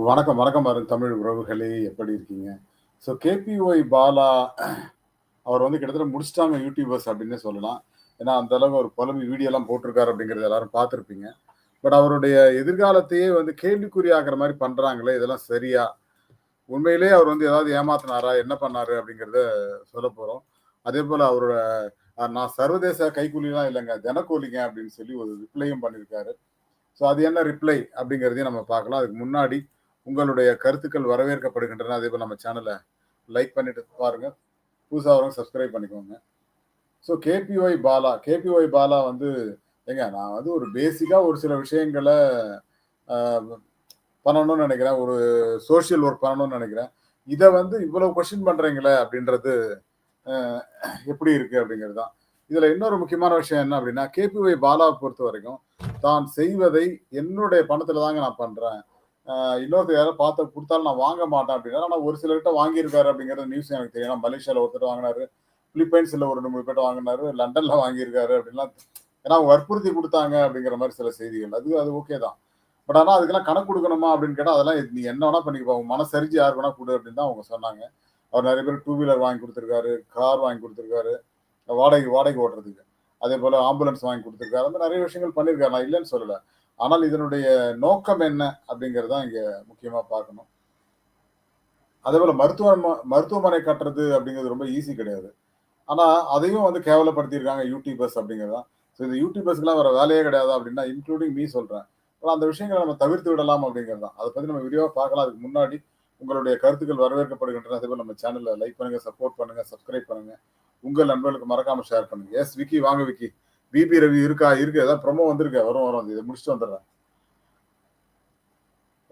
வணக்கம், வணக்கம் அருண் தமிழ் உறவுகளே! எப்படி இருக்கீங்க? ஸோ கேபிஒய் பாலா அவர் வந்து கிட்டத்தட்ட முடிச்சிட்டாங்க யூடியூபர்ஸ் அப்படின்னே சொல்லலாம். ஏன்னா, அந்த அளவு ஒரு புலம்பு வீடியோலாம் போட்டிருக்காரு அப்படிங்கிறது எல்லாரும் பார்த்துருப்பீங்க பட் அவருடைய எதிர்காலத்தையே வந்து கேள்விக்குறி ஆகிற மாதிரி பண்றாங்களே! இதெல்லாம் சரியா? உண்மையிலேயே அவர் வந்து ஏதாவது ஏமாத்தினாரா என்ன பண்ணாரு? அப்படிங்கிறத சொல்லப் போறோம். அதேபோல அவரோட நான் சர்வதேச கைக்கூலிலாம் இல்லைங்க தினக்கூலிங்க அப்படின்னு சொல்லி ஒரு ரிப்ளையும் பண்ணியிருக்காரு. ஸோ அது என்ன ரிப்ளை அப்படிங்கிறதையும் நம்ம பார்க்கலாம். அதுக்கு முன்னாடி உங்களுடைய கருத்துக்கள் வரவேற்கப்படுகின்றன. அதே போல் நம்ம சேனலை லைக் பண்ணிட்டு பாருங்க. புதுசாக வரவங்க சப்ஸ்கிரைப் பண்ணிக்கோங்க. So KPY Bala KPY Bala வந்து ஏங்க நான் வந்து ஒரு பேசிக்காக ஒரு சில விஷயங்களை பண்ணணும்னு நினைக்கிறேன் ஒரு சோஷியல் ஒர்க் பண்ணணும்னு நினைக்கிறேன் இதை வந்து இவ்வளோ கொஷின் பண்ணுறீங்களே அப்படின்றது எப்படி இருக்கு அப்படிங்கிறது தான். இதில் இன்னொரு முக்கியமான விஷயம் என்ன அப்படின்னா கேபிஒய் பாலாவ பொறுத்தவரைக்கும், தான் செய்வதை என்னுடைய பணத்தில் தாங்க நான் பண்ணுறேன் அ இன்னொருத்தர் யாராவது பார்த்து கொடுத்தாலும் நான் வாங்க மாட்டேன் அப்படின்னா ஆனால் ஒரு சிலர்கிட்ட வாங்கியிருக்காரு அப்டிங்கிறது நியூஸ் எனக்கு தெரியும். ஏன்னா மலேசியாவில் ஒருத்தர் வாங்கினாரு பிலிப்பைன்ஸில் ஒரு 2, 3 பேர்ட்ட வாங்கினாரு லண்டனில் வாங்கியிருக்காரு அப்படின்லாம் ஏன்னா வற்புறுத்தி கொடுத்தாங்க அப்படிங்கிற மாதிரி சில செய்திகள். அது அது ஓகே தான். பட் ஆனால் அதுக்கெல்லாம் கணக்கு கொடுக்கணுமா அப்படின்னு கேட்டால் அதெல்லாம் நீ என்ன வேணா பண்ணிக்கப்பா. மனசரிஞ்சு யார் வேணா கொடு அப்படின்னு தான் அவங்க சொன்னாங்க. அவர் நிறைய பேர் டூ வீலர் வாங்கி கொடுத்துருக்காரு கார் வாங்கி கொடுத்துருக்காரு வாடகை வாடகை ஓட்டுறதுக்கு. அதேபோல ஆம்புலன்ஸ் வாங்கி கொடுத்துருக்காரு அந்த நிறைய விஷயங்கள் பண்ணியிருக்காரு. நான் இல்லைன்னு சொல்லலை ஆனால் இதனுடைய நோக்கம் என்ன அப்டிங்கிறது தான் இங்க முக்கியமா பார்க்கணும். அதேபோல மருத்துவ மருத்துவமனை கட்டுறது அப்படிங்கிறது ரொம்ப ஈஸி கிடையாது. ஆனா அதையும் வந்து கேவலப்படுத்தியிருக்காங்க யூடியூபர்ஸ் அப்படிங்கிறது தான். ஸோ இந்த யூடியூபர்ஸ்க்குலாம் வர வேலையே கிடையாது அப்படின்னா இன்க்ளூடிங் மீ சொல்றேன். ஆனால் அந்த விஷயங்களை நம்ம தவிர்த்து விடலாம் அப்படிங்கிறது தான். அதை பத்தி நம்ம விரிவாக பார்க்கலாம். அதுக்கு முன்னாடி உங்களுடைய கருத்துக்கள் வரவேற்கப்படுகின்றன. அதேபோல் நம்ம சேனலில் லைக் பண்ணுங்க, சப்போர்ட் பண்ணுங்க, சப்ஸ்கிரைப் பண்ணுங்க. உங்கள் நண்பர்களுக்கு மறக்காம ஷேர் பண்ணுங்க. எஸ் விக்கி வாங்க விக்கி. பிபி ரவி இருக்கா? இருக்கு. ஏதாவது ப்ரொமோ வந்திருக்கு. வரும் வரும். இதை முடிச்சுட்டு வந்துடுறேன்.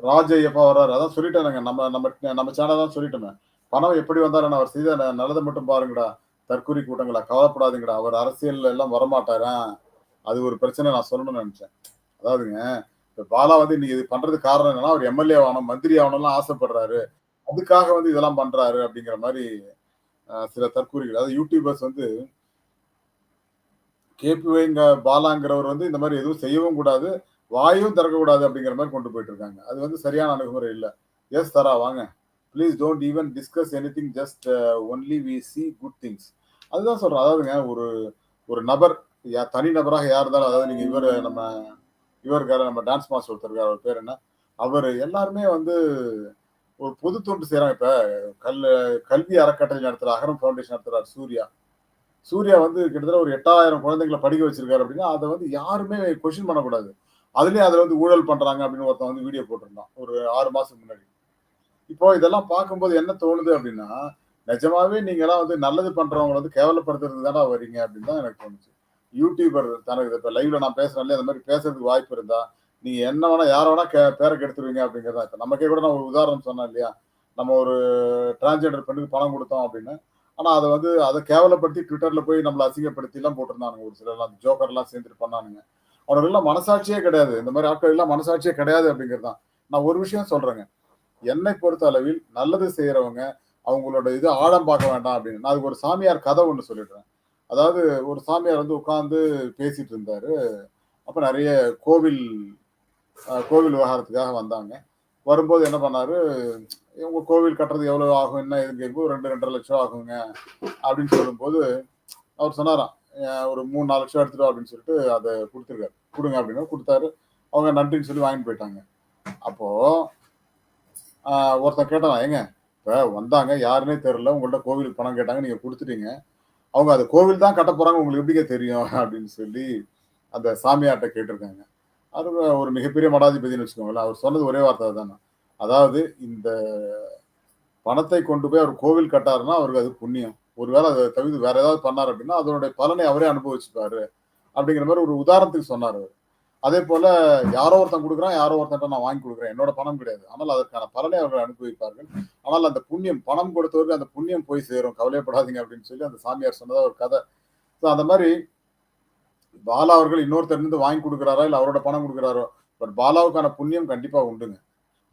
ராஜ ஐயப்பா வர்றாரு அதான் சொல்லிட்டேன் நம்ம நம்ம நம்ம சேனல் தான் சொல்லிட்டோமே. பணம் எப்படி வந்தாலும் அவர் செய்த நல்லதை மட்டும் பாருங்கடா. தற்கூரி கூட்டங்களா கவலைப்படாதீங்கடா. அவர் அரசியல் எல்லாம் வரமாட்டாரா அது ஒரு பிரச்சனை நான் சொல்லணும்னு நினைச்சேன் அதாவதுங்க, இப்ப பாலா வந்து இன்னைக்கு இது பண்றது காரணம் என்னன்னா, அவர் எம்எல்ஏ ஆகணும், மந்திரி ஆகணும்லாம் ஆசைப்படுறாரு. அதுக்காக வந்து இதெல்லாம் பண்றாரு அப்படிங்கிற மாதிரி சில தற்கூரிகள் அதாவது யூடியூபர்ஸ் வந்து கேபிஒய்ங்க பாலாங்கிறவர் வந்து இந்த மாதிரி எதுவும் செய்யவும் கூடாது. வாயும் திறக்கக்கூடாது அப்படிங்கிற மாதிரி கொண்டு போயிட்டு இருக்காங்க. அது வந்து சரியான அணுகுமுறை இல்லை எஸ் தரா வாங்க. Please don't even discuss anything just only we see good things. அதுதான் சொல்கிறேன் அதாவதுங்க ஒரு ஒரு நபர் யா தனி நபராக யார் இருந்தாலும் அதாவது நீங்கள் இவர் நம்ம இவர் நம்ம டான்ஸ் மாஸ்டர் ஒருத்தருக்கார் அவர் பேர் என்ன? அவர் எல்லாருமே வந்து ஒரு பொது தொண்டு செய்கிறாங்க இப்போ கல் கல்வி அறக்கட்டளை நடத்துகிற அகரம் ஃபவுண்டேஷன் நடத்துகிறார் சூர்யா. சூர்யா வந்து கிட்டத்தட்ட ஒரு 8000 குழந்தைகள படிக்க வச்சிருக்காரு அப்படின்னா அதை வந்து யாருமே கொஸ்டின் பண்ணக்கூடாது. அதுலயும் அதுல வந்து ஊழல் பண்றாங்க அப்படின்னு ஒருத்தன் வந்து வீடியோ போட்டிருந்தான். ஒரு ஆறு மாசத்துக்கு முன்னாடி. இப்போ இதெல்லாம் பார்க்கும்போது என்ன தோணுது அப்படின்னா நிஜமாவே நீங்கலாம் வந்து நல்லது பண்றவங்கள வந்து கேவலப்படுத்துறது தானே வரீங்க அப்படின்னு தான் எனக்கு தோணுச்சு. யூடியூபர் தனக்கு இப்ப லைவ்ல நான் பேசுறேன் அந்த மாதிரி பேசுறதுக்கு வாய்ப்பு இருந்தா, நீங்க என்ன வேணா யார வேணா கே பேரை கெடுத்துருவீங்க அப்படிங்கிறதா இப்ப நமக்கே கூட நான் ஒரு உதாரணம் சொன்னேன் இல்லையா? நம்ம ஒரு டிரான்ஸ்ஜெண்டர் பெண்ணுக்கு பணம் கொடுத்தோம் அப்படின்னு ஆனா அதை வந்து அதை கேவலப்படுத்தி ட்விட்டர்ல போய் நம்மள அசிங்கப்படுத்திலாம் போட்டிருந்தானுங்க ஒரு சிலர்லாம். ஜோக்கர்லாம் சேர்ந்துட்டு பண்ணானுங்க. அவனுங்களுக்கெல்லாம் மனசாட்சியே கிடையாது. இந்த மாதிரி ஆட்கள் எல்லாம் மனசாட்சியே கிடையாது அப்படிங்கிறது தான். நான் ஒரு விஷயம் சொல்றேங்க. என்னை பொறுத்த அளவில் நல்லது செய்யறவங்க அவங்களோட இது ஆழம் பார்க்க வேண்டாம் அப்படின்னு நான் அதுக்கு ஒரு சாமியார் கதை ஒன்று சொல்லிடுறேன். அதாவது ஒரு சாமியார் வந்து உட்கார்ந்து பேசிட்டு இருந்தாரு. அப்ப நிறைய கோவில் கோவில் விவகாரத்துக்காக வந்தாங்க. வரும்போது என்ன பண்ணாரு, உங்க கோவில் கட்டுறது எவ்வளவு ஆகும்? என்ன இது கேட்கும் ரெண்டு ரெண்டரை லட்சம் ஆகுங்க அப்படின்னு சொல்லும்போது, அவர் சொன்னாராம். ஒரு 3, 4 லட்சம் எடுத்துட்டு அப்படின்னு சொல்லிட்டு அதை கொடுத்துருக்காரு கொடுங்க அப்படின்னு கொடுத்தாரு அவங்க நன்றின்னு சொல்லி வாங்கிட்டு போயிட்டாங்க. அப்போ ஒருத்தன் கேட்டான், ஏங்க இப்போ வந்தாங்க யாருன்னே தெரியல. உங்கள்ட்ட கோவிலுக்கு பணம் கேட்டாங்க. நீங்கள் கொடுத்துட்டீங்க அவங்க அது கோவில் தான் கட்ட போகிறாங்க உங்களுக்கு எப்படிங்க தெரியும்? அப்படின்னு சொல்லி அந்த சாமியார்கிட்ட கேட்டிருக்காங்க. அது ஒரு மிகப்பெரிய மடாதிபதின்னு வச்சுக்கோங்களேன். அவர் சொன்னது ஒரே வார்த்தை தானே அதாவது இந்த பணத்தை கொண்டு போய் அவர் கோவில் கட்டாருன்னா, அவருக்கு அது புண்ணியம். ஒருவேளை அதை தவிர்த்து வேற ஏதாவது பண்ணார் அப்படின்னா அதனுடைய பலனை அவரே அனுபவிச்சுப்பாரு. அப்படிங்கிற மாதிரி ஒரு உதாரணத்துக்கு சொன்னார் அவர் அதே போல யாரோ ஒருத்தன் கொடுக்குறான் யாரோ ஒருத்தன் நான் வாங்கி கொடுக்குறேன் என்னோட பணம் கிடையாது. ஆனால் அதற்கான பலனை அவர்கள் அனுபவிப்பார்கள். ஆனால் அந்த புண்ணியம் பணம் கொடுத்தவருக்கு அந்த புண்ணியம் போய் சேரும். கவலைப்படாதீங்க அப்படின்னு சொல்லி அந்த சாமியார் சொன்னதா ஒரு கதை ஸோ அந்த மாதிரி பாலா அவர்கள் இன்னொருத்தர் இருந்து வாங்கி கொடுக்குறாரா இல்லை அவரோட பணம் கொடுக்குறாரோ பட் பாலாவுக்கான புண்ணியம் கண்டிப்பாக உண்டுங்க.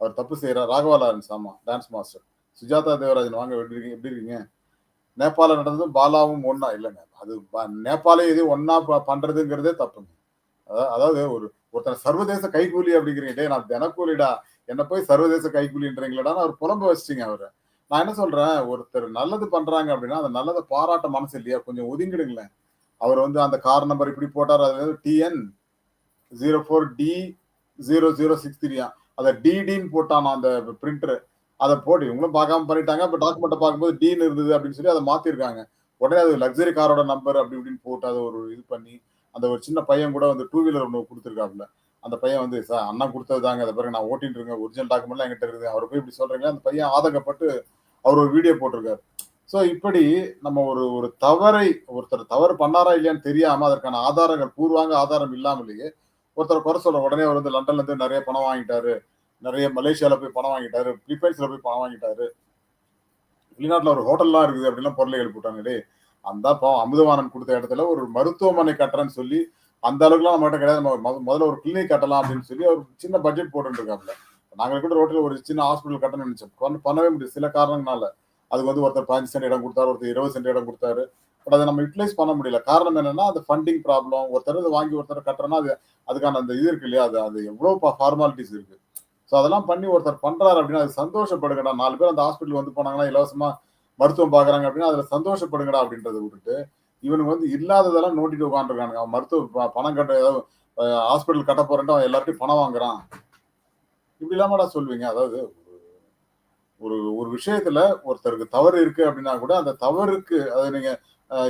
அவர் தப்பு செய்கிறார் ராகவா லாரன்ஸ் ஆமா, டான்ஸ் மாஸ்டர். சுஜாதா தேவராஜன் வாங்க எப்படி இருக்கீங்க? எப்படி இருக்கீங்க? நேபாள நடந்ததும் பாலாவும் ஒன்னா இல்லைங்க அது ப நேபாளே எதையும் ஒன்னா ப பண்றதுங்கிறதே தப்புங்க. அதாவது ஒரு ஒருத்தனை சர்வதேச கைக்கூலி அப்படிங்கிறீங்க. நான் தினக்கூலிடா. என்ன போய் சர்வதேச கைக்கூலின்றீங்களடான்னு அவர் புலம்ப வச்சிட்டீங்க அவர். நான் என்ன சொல்றேன்? ஒருத்தர் நல்லது பண்றாங்க அப்படின்னா அந்த நல்லதை பாராட்ட மனசு இல்லையா? கொஞ்சம் ஒதுங்கிடுங்களேன். அவர் வந்து அந்த கார் நம்பர் இப்படி போட்டார். அது TN zero four T zero zero six த்ரீயா அதை டிடின்னு போட்டான் அந்த பிரிண்டர் அதை போட்டு இவங்களும் பார்க்காம பண்ணிட்டாங்க. இப்போ டாக்குமெண்ட்டை பார்க்கும்போது டீன் இருந்தது அப்படின்னு சொல்லி அதை மாத்திருக்காங்க. உடனே அது லக்ஸரி காரோட நம்பர் அப்படி இப்படின்னு போட்டு அதை ஒரு இது பண்ணி அந்த ஒரு சின்ன பையன் கூட வந்து டூ வீலர் ஒன்று கொடுத்துருக்காப்புல. அந்த பையன் வந்து சார் அண்ணா கொடுத்தது தாங்க. அதை பிறகு நான் ஓட்டிட்டு இருக்கேன். ஒரிஜினல் டாக்குமெண்ட்லாம் என்கிட்ட இருக்குது. அவர் போய் இப்படி சொல்றீங்களா? அந்த பையன் ஆதங்கப்பட்டு அவர் ஒரு வீடியோ போட்டிருக்காரு. ஸோ இப்படி நம்ம ஒரு ஒரு தவறை ஒருத்தர் தவறு பண்ணாரா இல்லையான்னு தெரியாம அதற்கான ஆதாரங்கள் பூர்வாங்க ஆதாரம் இல்லாமலேயே ஒருத்தர் குறை சொல்ற உடனே அவர் வந்து லண்டன்ல இருந்து நிறைய பணம் வாங்கிட்டாரு. நிறைய மலேசியால போய் பணம் வாங்கிட்டாரு. பிலிப்பைன்ஸ்ல போய் பணம் வாங்கிட்டாரு. வெளிநாட்டுல ஒரு ஹோட்டல்லாம் இருக்குது அப்படின்லாம் பொருளை எழுப்பிட்டாங்க டே அந்த பாவம் அமுதவானன் கொடுத்த இடத்துல ஒரு மருத்துவமனை கட்டுறேன்னு சொல்லி அந்த அளவுக்குலாம் நம்மகிட்ட கிடையாது. நம்ம முதல்ல ஒரு கிளினிக் கட்டலாம் அப்படின்னு சொல்லி ஒரு சின்ன பட்ஜெட் போட்டுருக்காப்ல நாங்கள் கூட ரோட்டில் ஒரு சின்ன ஹாஸ்பிட்டல் கட்டணும்னு நினைச்சோம். பண்ணவே முடியும் சில காரணங்களால. அதுக்கு வந்து ஒருத்தர் பதினஞ்சு சென்ட் இடம் கொடுத்தாரு ஒருத்தர் இருபது சென்ட் இடம் கொடுத்தாரு. பட் அதை நம்ம யூட்டிலைஸ் பண்ண முடியல. காரணம் என்னன்னா அந்த ஃபண்டிங் ப்ராப்ளம் ஒருத்தர் இதை வாங்கி ஒருத்தர் கட்டுறனா அது அதுக்கான அந்த இது இருக்கு இல்லையா? அது அது எவ்வளோ ஃபார்மாலிட்டிஸ் இருக்கு. ஸோ அதெல்லாம் பண்ணி ஒருத்தர் பண்றாரு அப்படின்னா அது சந்தோஷப்படுங்கடா. நாலு பேர் அந்த ஹாஸ்பிட்டல் வந்து போனாங்கன்னா இலவசமா மருத்துவம் பார்க்குறாங்க அப்படின்னா அதுல சந்தோஷப்படுங்கடா அப்படின்றத விட்டுட்டு இவனுக்கு வந்து இல்லாததெல்லாம் நோட்டிட்டு உட்காந்துருக்கானுங்க அவன் மருத்துவ ப- பணம் கட்ட ஏதாவது ஹாஸ்பிட்டல் கட்ட போறேன்ட்டு அவன் எல்லார்ட்டையும் பணம் வாங்குறான். இப்படி இல்லாமடா சொல்வீங்க. அதாவது ஒரு ஒரு விஷயத்துல ஒருத்தருக்கு தவறு இருக்கு அப்படின்னா கூட அந்த தவறுக்கு அது நீங்க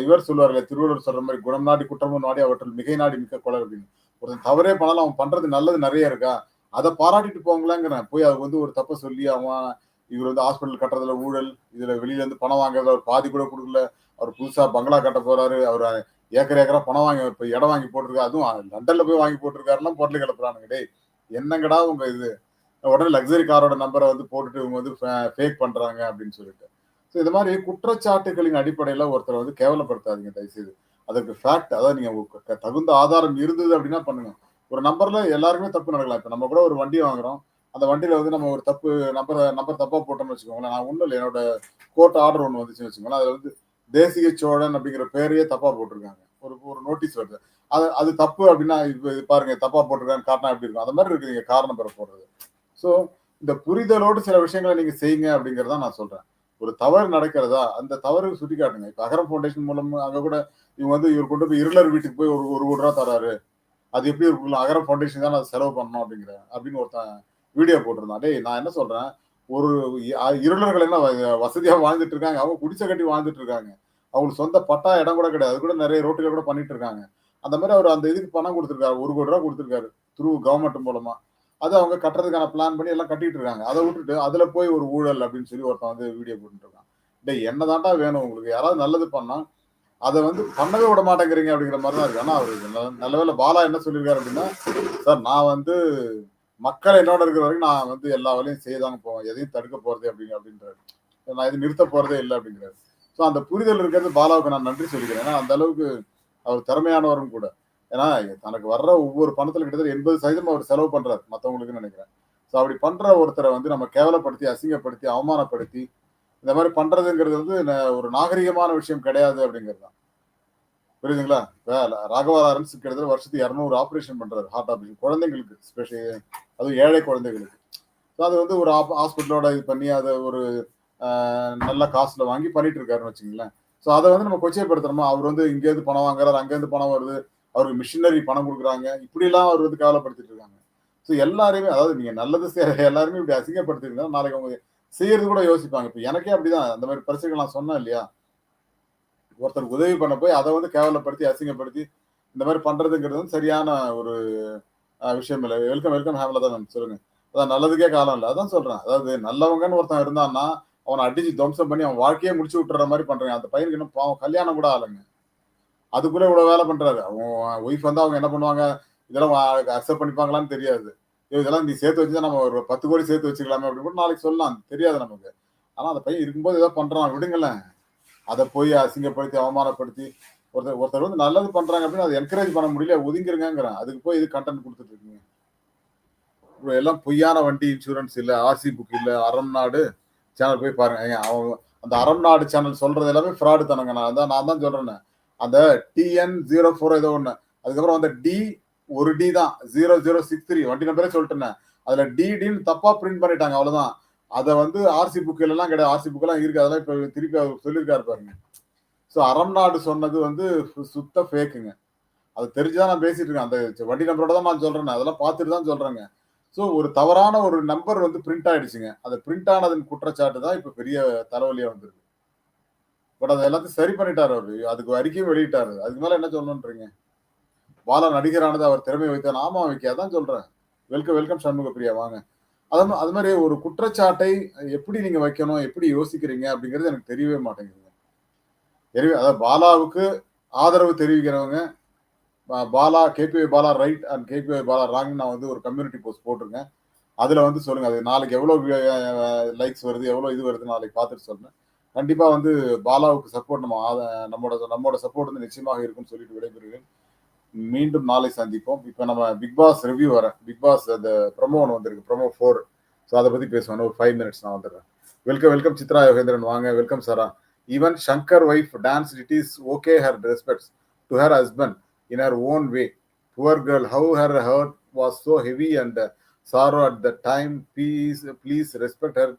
இவர் சொல்லுவார்கள் திருவள்ளுவர் சொல்ற மாதிரி குணம் நாடி குற்றமும் நாடி அவற்றில் மிகை நாடி மிக்க கொலை அப்படின்னு. ஒருத்தன் தவறே பண்ணலாம் அவன் பண்றது நல்லது நிறைய இருக்கா? அதை பாராட்டிட்டு போங்களாங்கிறேன். போய் அது வந்து ஒரு தப்பை சொல்லி அவன் இவர் வந்து ஹாஸ்பிட்டல் கட்டுறதுல ஊழல் இதுல வெளியில இருந்து பணம் வாங்குறது அவர் பாதி கூட கொடுக்கல. அவர் புதுசா பங்களா கட்ட போறாரு. அவர் ஏக்கர் ஏக்கரா பணம் வாங்கி இப்ப இடம் வாங்கி போட்டிருக்காரு அதுவும் லண்டன்ல போய் வாங்கி போட்டிருக்காருலாம் பொருள் கிளப்புறானுங்க. டேய் என்னங்கடா உங்க இது? உடனே லக்ஸரி காரோட நம்பரை வந்து போட்டுட்டு இவங்க வந்து ஃபேக் பண்றாங்க அப்படின்னு சொல்லிட்டு. இது மாதிரி குற்றச்சாட்டுகளின் அடிப்படையில ஒருத்தரை வந்து கேவலப்படுத்தாதீங்க தயவுசெய்து. அதற்கு ஃபேக்ட் அதாவது நீங்க தகுந்த ஆதாரம் இருந்தது அப்படின்னா பண்ணுங்க. ஒரு நம்பர்ல எல்லாருமே தப்பு நடக்கலாம். இப்ப நம்ம கூட ஒரு வண்டி வாங்குறோம். அந்த வண்டியில வந்து நம்ம ஒரு தப்பு நம்பர் நம்பர் தப்பா போட்டோம்னு வச்சுக்கோங்களேன். நான் ஒன்றும் இல்லை. என்னோட கோர்ட் ஆர்டர் ஒன்று வந்துச்சுன்னு வச்சுக்கோங்களேன். அதுல வந்து தேசிய சோழன் அப்படிங்கிற பேரையே தப்பா போட்டிருக்காங்க. ஒரு ஒரு நோட்டீஸ் வருது. அது அது தப்பு அப்படின்னா இப்போ இது பாருங்க தப்பா போட்டிருக்கான்னு காட்டினா எப்படி இருக்கும்? அந்த மாதிரி இருக்கு நீங்க காரணம் பெற போடுறது ஸோ இந்த புரிதலோடு சில விஷயங்களை நீங்க செய்யுங்க அப்படிங்கறத நான் சொல்றேன். ஒரு தவறு நடக்கிறதா? அந்த தவறு சுட்டி காட்டுங்க இப்ப அகரம் ஃபவுண்டேஷன் மூலம் அங்க கூட இவங்க வந்து இவர் கொண்டு போய் இருளர் வீட்டுக்கு போய் ஒரு ஒரு கோடி ரூபா தராரு. அது எப்படி இருக்கும் அகரம் ஃபவுண்டேஷன் தான் அதை செலவு பண்ணணும் அப்படிங்கிற அப்படின்னு ஒருத்தன் வீடியோ போட்டிருந்தான். டேய் நான் என்ன சொல்றேன்? ஒரு இருளர்கள் என்ன வ- வசதியா வாழ்ந்துட்டு இருக்காங்க. அவங்க குடிசை கட்டி வாழ்ந்துட்டு இருக்காங்க. அவங்களுக்கு சொந்த பட்டா இடம் கூட கிடையாது. அது கூட நிறைய ரோட்டில் கூட பண்ணிட்டு இருக்காங்க. அந்த மாதிரி அவர் அந்த இதுக்கு பணம் கொடுத்துருக்காரு. ஒரு கோடி ரூபா கொடுத்துருக்காரு. த்ரூ கவர்மெண்ட் மூலமா. அதை அவங்க கட்டுறதுக்கான பிளான் பண்ணி எல்லாம் கட்டிட்டு இருக்காங்க. அதை விட்டுட்டு அதுல போய் ஒரு ஊழல் அப்படின்னு சொல்லி ஒருத்தன் வந்து வீடியோ போட்டுட்டு இருக்கான். டேய் என்னதான்டா வேணும் உங்களுக்கு? யாராவது நல்லது பண்ணா அதை வந்து பண்ணவே விட மாட்டேங்கிறீங்க அப்படிங்கிற மாதிரி தான் இருக்கு. ஆனா அவர் நல்ல- நல்லவேளை பாலா என்ன சொல்லியிருக்காரு அப்படின்னா சார் நான் வந்து மக்கள் என்னோட இருக்கிற வரைக்கும் நான் வந்து எல்லா வேலையும் செய்தாங்க போவேன். எதையும் தடுக்க போறதே அப்படிங்க அப்படின்றாரு. நான் இது நிறுத்த போறதே இல்லை அப்படிங்கிறாரு. ஸோ அந்த புரிதல் இருக்கிறது பாலாவுக்கு நான் நன்றி சொல்லிக்கிறேன். ஏன்னா அந்த அளவுக்கு அவர் திறமையானவரும் கூட. ஏன்னா தனக்கு வர்ற ஒவ்வொரு பணத்துல கிட்டத்தட்ட எண்பது சதவீதம் அவர் செலவு பண்றாரு மற்றவங்களுக்குன்னு நினைக்கிறேன். ஸோ அப்படி பண்ற ஒருத்தரை வந்து நம்ம கேவலப்படுத்தி அசிங்கப்படுத்தி அவமானப்படுத்தி இந்த மாதிரி பண்றதுங்கிறது வந்து ந- ஒரு நாகரிகமான விஷயம் கிடையாது அப்படிங்கிறது தான். புரியுதுங்களா? வேலை ராகவா லாரன்ஸ் கிட்டத்தட்ட வருஷத்துக்கு இரநூறு ஆப்ரேஷன் பண்றாரு ஹார்ட் ஆப்ரேஷன் குழந்தைங்களுக்கு ஸ்பெஷல் அதுவும் ஏழை குழந்தைகளுக்கு. ஸோ அது வந்து ஒரு ஹாஸ்பிட்டலோட இது பண்ணி அதை ஒரு நல்ல காசுல வாங்கி பண்ணிட்டு இருக்காருன்னு வச்சுங்களேன் ஸோ அதை வந்து நம்ம கொச்சைப்படுத்தணுமா? அவர் வந்து இங்கேருந்து பணம் வாங்குறாரு அங்கேருந்து பணம் வருது. அவருக்கு மிஷினரி பணம் கொடுக்குறாங்க. இப்படிலாம் அவர் வந்து கவலைப்படுத்திட்டு இருக்காங்க. ஸோ எல்லாருமே அதாவது நீங்க நல்லது செய்யற எல்லாருமே இப்படி அசிங்கப்படுத்திருந்தா நாளைக்கு அவங்க செய்யறது கூட யோசிப்பாங்க. இப்போ எனக்கே அப்படிதான். அந்த மாதிரி பிரச்சனைகள் நான் சொன்னேன் இல்லையா? ஒருத்தருக்கு உதவி பண்ண போய் அதை வந்து கேவலப்படுத்தி அசிங்கப்படுத்தி இந்த மாதிரி பண்றதுங்கிறது வந்து சரியான ஒரு விஷயம் இல்லை. வெல்கம் வெல்கம் ஹேம்ல தான் சொல்லுங்க. அதான் நல்லதுக்கே காலம் இல்லை. அதான் சொல்றேன். அதாவது நல்லவங்கன்னு ஒருத்தன் இருந்தான்னா அவனை அடிச்சு துவம்சம் பண்ணி அவன் வாழ்க்கையே முடிச்சு விட்டுற மாதிரி பண்றாங்க அந்த பையனுக்கு இன்னும் பாவம் கல்யாணம் கூட ஆளுங்க அதுக்குள்ள இவ்வளவு வேலை பண்றாரு. அவன் ஒய்ஃப் வந்து அவங்க என்ன பண்ணுவாங்க? இதெல்லாம் அக்செப்ட் பண்ணிப்பாங்களான்னு தெரியாது. இதெல்லாம் நீ சேர்த்து வச்சு நம்ம ஒரு பத்து கோடி சேர்த்து வச்சுக்கலாமே அப்படின்னு கூட நாளைக்கு சொல்லலாம். தெரியாது நமக்கு. ஆனா அந்த பையன் இருக்கும்போது ஏதோ பண்றான். விடுங்களேன். அதை போய் அசிங்கப்படுத்தி அவமானப்படுத்தி ஒருத்தர் ஒருத்தர் வந்து நல்லது பண்றாங்க அப்படின்னு அதை என்கரேஜ் பண்ண முடியல. ஒதுங்கிருங்கிறேன் அதுக்கு போய் இது கண்டென்ட் கொடுத்துட்டு இருக்கீங்க. இப்போ எல்லாம் பொய்யான வண்டி இன்சூரன்ஸ் இல்லை ஆர்சி புக் இல்லை அறம் நாடு சேனல் போய் பாருங்க. அவங்க அந்த அறம் நாடு சேனல் சொல்றது எல்லாமே ஃப்ராடு தானங்க. நான் அதான் நான் தான் சொல்றேன். அந்த டிஎன் ஜீரோ ஃபோர் ஏதோ ஒண்ணு. அதுக்கப்புறம் அந்த டி ஒரு டி தான். ஜீரோ ஜீரோ சிக்ஸ் த்ரீ வண்டி நம்பரே சொல்லிட்டேன். அதுல டிடின்னு தப்பா பிரிண்ட் பண்ணிட்டாங்க அவ்வளவுதான். அதை வந்து ஆர்சி புக்கில் எல்லாம் கிடையாது. ஆர்சி புக்கெல்லாம் இருக்கு. அதெல்லாம் இப்ப திருப்பி அவர் சொல்லியிருக்காரு பாருங்க. ஸோ அறம் நாடு சொன்னது வந்து சுத்த ஃபேக்குங்க அது தெரிஞ்சுதான் நான் பேசிட்டு இருக்கேன். அந்த வண்டி நம்பரோட தான் நான் சொல்றேன். அதெல்லாம் பார்த்துட்டு தான் சொல்றேங்க. ஸோ ஒரு தவறான ஒரு நம்பர் வந்து பிரிண்ட் ஆயிடுச்சுங்க. அது பிரிண்ட் ஆனதன் குற்றச்சாட்டு தான் இப்போ பெரிய தலைவலியா வந்திருக்கு. பட் அதை எல்லாத்தையும் சரி பண்ணிட்டாரு அவரு. அதுக்கு அறிக்கையும் வெளியிட்டாரு. அதுக்கு மேல என்ன சொல்லணுன்றீங்க? பாலா நடிகரானது அவர் திறமை வைத்தார் ஆமா வைக்க அதான் சொல்றேன். வெல்கம் வெல்கம் சண்முக பிரியா வாங்க. அது அது மாதிரி ஒரு குற்றச்சாட்டை எப்படி நீங்க வைக்கணும் எப்படி யோசிக்கிறீங்க அப்படிங்கிறது எனக்கு தெரியவே மாட்டேங்குதுங்க. தெரிய அதாவது பாலாவுக்கு ஆதரவு தெரிவிக்கிறவங்க Bala KPY Bala right and KPY Bala wrong நான் வந்து ஒரு கம்யூனிட்டி போஸ்ட் போட்டிருக்கேன். அதுல வந்து சொல்லுங்க அது நாளைக்கு எவ்வளவு லைக்ஸ் வருது எவ்வளவு இது வருது நாளைக்கு பார்த்துட்டு சொல்றேன். கண்டிப்பா வந்து பாலாவுக்கு சப்போர்ட் நம்ம நம்மளோட நம்மளோட சப்போர்ட் வந்து நிச்சயமாக இருக்கும்னு சொல்லிட்டு விடைபெறுகிறேன். மீண்டும் நாளை சந்திப்போம். இப்போ நம்ம பிக் பாஸ் ரிவ்யூ வரேன் பிக் பாஸ் அந்த ப்ரொமோ ஒன்று வந்திருக்கு ப்ரொமோ ஃபோர் ஸோ அதை பத்தி பேசுவேன் ஒரு ஃபைவ் மினிட்ஸ் நான் வந்துடுறேன். Welcome welcome Chitra Yogendran. வாங்க welcome Sara. Even Shankar wife dance it is okay her respects to her husband in her own way poor girl how her heart was so heavy and sorrow at the time please please respect her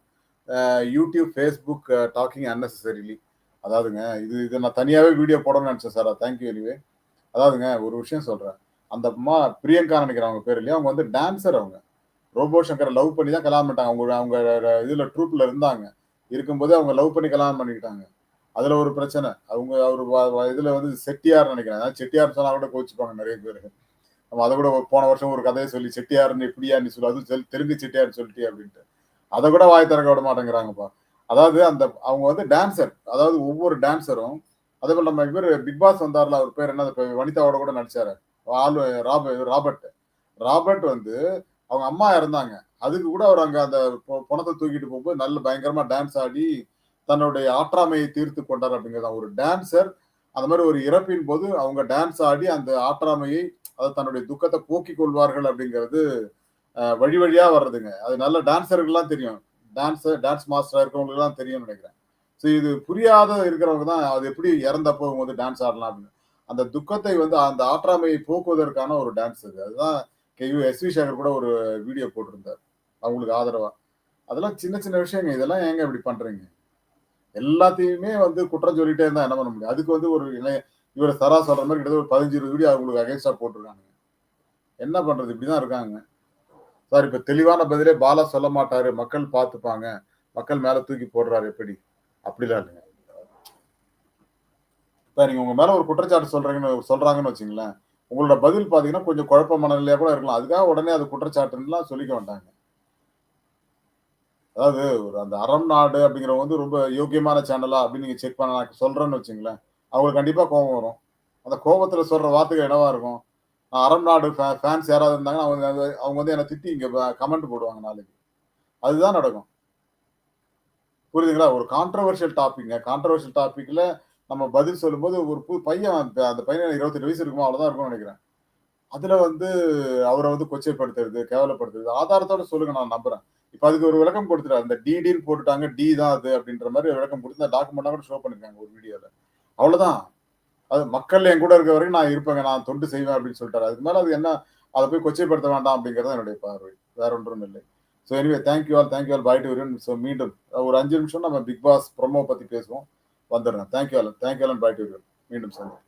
YouTube Facebook talking unnecessarily அதாவதுங்க இது இதை நான் தனியாகவே video போடணும்னு நினச்சேன் sir thank you anyway அதாவதுங்க ஒரு விஷயம் சொல்கிறேன் அந்த அம்மா பிரியங்கா நினைக்கிறேன் அவங்க பேர் இல்லையா? அவங்க வந்து டான்ஸர் அவங்க. ரோபோ சங்கரை லவ் பண்ணி தான் கல்யாணம் பண்ணிட்டாங்க. அவங்க அவங்க இதில் ட்ரூப்பில் இருந்தாங்க. இருக்கும்போது அவங்க லவ் பண்ணி கல்யாணம் பண்ணிக்கிட்டாங்க. அதில் ஒரு பிரச்சனை. அவங்க அவர் இதில் வந்து செட்டியார் நினைக்கிறேன். செட்டியார் சொன்னால் கூட கோச்சிப்பாங்க நிறைய பேர். நம்ம அதை கூட போன வருஷம் ஒரு கதையை சொல்லி செட்டியார்னு இப்படியா நீ சொல்லு அதுவும் தெலுங்கு செட்டியார் சொல்லிட்டு அப்படின்ட்டு. அதை கூட வாய் திறக்க விட மாட்டேங்கிறாங்கப்பா. அதாவது அந்த அவங்க வந்து டான்சர் அதாவது ஒவ்வொரு டான்சரும் அதே போல் நம்ம இவர் பிக் பாஸ் வந்தார்ல அவர் பேர் என்ன வனிதாவோட கூட நடிச்சாரு. ஆளு ராப ராபர்ட். ராபர்ட் வந்து அவங்க அம்மா இறந்தாங்க. அதுக்கு கூட அவர் அங்கே அந்த பணத்தை தூக்கிட்டு போகும்போது நல்ல பயங்கரமா டான்ஸ் ஆடி தன்னுடைய ஆற்றாமையை தீர்த்து கொண்டார் அப்படிங்கிறது ஒரு டான்சர் அந்த மாதிரி ஒரு இறப்பின் போது அவங்க டான்ஸ் ஆடி அந்த ஆற்றாமையை அதை தன்னுடைய துக்கத்தை போக்கிக் கொள்வார்கள் அப்படிங்கிறது வழி வழியா வர்றதுங்க. அது நல்ல டான்சர்கள்லாம் தெரியும். டான்ஸ் டான்ஸ் மாஸ்டரா இருக்கிறவங்களுக்குலாம் தெரியும் தெரியும்னு நினைக்கிறேன். ஸோ இது புரியாத இருக்கிறவங்க தான் அது எப்படி இறந்தப்போ வந்து டான்ஸ் ஆடலாம் அப்படின்னு. அந்த துக்கத்தை வந்து அந்த ஆற்றாமையை போக்குவதற்கான ஒரு டான்ஸ் இது. அதுதான் எஸ் வி சேகர் கூட ஒரு வீடியோ போட்டிருந்தார். அவங்களுக்கு ஆதரவா. அதெல்லாம் சின்ன சின்ன விஷயங்க. இதெல்லாம் ஏங்க இப்படி பண்றீங்க? எல்லாத்தையுமே வந்து குற்றம் சொல்லிட்டே இருந்தா என்ன பண்ண முடியும்? அதுக்கு வந்து ஒரு இவர் சரா சொல்ற மாதிரி கிட்டத்தட்ட ஒரு பதினஞ்சு இருபது வீடியோ அவங்களுக்கு அகேன்ஸ்டா போட்டிருக்காங்க என்ன பண்றது? இப்படிதான் இருக்காங்க. சார் இப்ப தெளிவான பதிலே பாலா சொல்ல மாட்டாரு. மக்கள் பார்த்துப்பாங்க. மக்கள் மேல தூக்கி போடுறாரு. எப்படி? அப்படிலாம் இல்லைங்க. சார் நீங்க உங்க மேல ஒரு குற்றச்சாட்டு சொல்றீங்கன்னு சொல்றாங்கன்னு வச்சுங்களேன். உங்களோட பதில் பாத்தீங்கன்னா கொஞ்சம் குழப்ப மனநிலையாக கூட இருக்கலாம். அதுக்காக உடனே அது குற்றச்சாட்டுலாம் சொல்லிக்க வேண்டாங்க அதாவது ஒரு அந்த அறம் நாடு அப்படிங்கிறவங்க வந்து ரொம்ப யோக்கியமான சேனலா அப்படின்னு நீங்க செக் பண்ண நான் சொல்றேன்னு வச்சுங்களேன். அவங்களுக்கு கண்டிப்பா கோபம் வரும். அந்த கோபத்துல சொல்ற வார்த்தைகள் என்னவா இருக்கும்? அறம் நாடு ஃபேன்ஸ் யாராவது இருந்தாங்கன்னா அவங்க அவங்க வந்து என்னை திட்டி இங்கே கமெண்ட் போடுவாங்க நாளைக்கு. அதுதான் நடக்கும். புரியுதுங்களா? ஒரு கான்ட்ரவர்ஷியல் டாபிக்ங்க கான்ட்ரவர்ஷியல் டாப்பிக்கில் நம்ம பதில் சொல்லும்போது ஒரு புது பையன் அந்த பையன் இருபத்தெட்டு வயசு இருக்குமோ அவ்வளோதான் இருக்கும்னு நினைக்கிறேன். அதில் வந்து அவரை வந்து கொச்சைப்படுத்துறது கேவலப்படுத்துறது ஆதாரத்தோட சொல்லுங்க நான் நம்புறேன். இப்போ அதுக்கு ஒரு விளக்கம் கொடுத்துட்டாரு. அந்த டிடின்னு போட்டுட்டாங்க டி தான் அது அப்படின்ற மாதிரி விளக்கம் கொடுத்து டாக்குமெண்ட்டாக கூட ஷோ பண்ணிருக்காங்க ஒரு வீடியோவில் அவ்வளோதான் அது மக்கள் என் கூட இருக்க வரைக்கும் நான் இருப்பேங்க நான் தொண்டு செய்வேன் அப்படின்னு சொல்லிட்டாரு. அதுக்கு மேலே அது என்ன அதை போய் கொச்சைப்படுத்த வேண்டாம் அப்படிங்கிறது என்னுடைய பார்வை. வேற ஒன்றும் இல்லை. So anyway thank you all thank you all bye to so மீண்டும் ஒரு அஞ்சு நிமிஷம் நம்ம பிக் பாஸ் ப்ரொமோ பற்றி பேசுவோம். வந்துடுறேன். Thank you all thank you all bye to மீண்டும் சந்திப்போம்.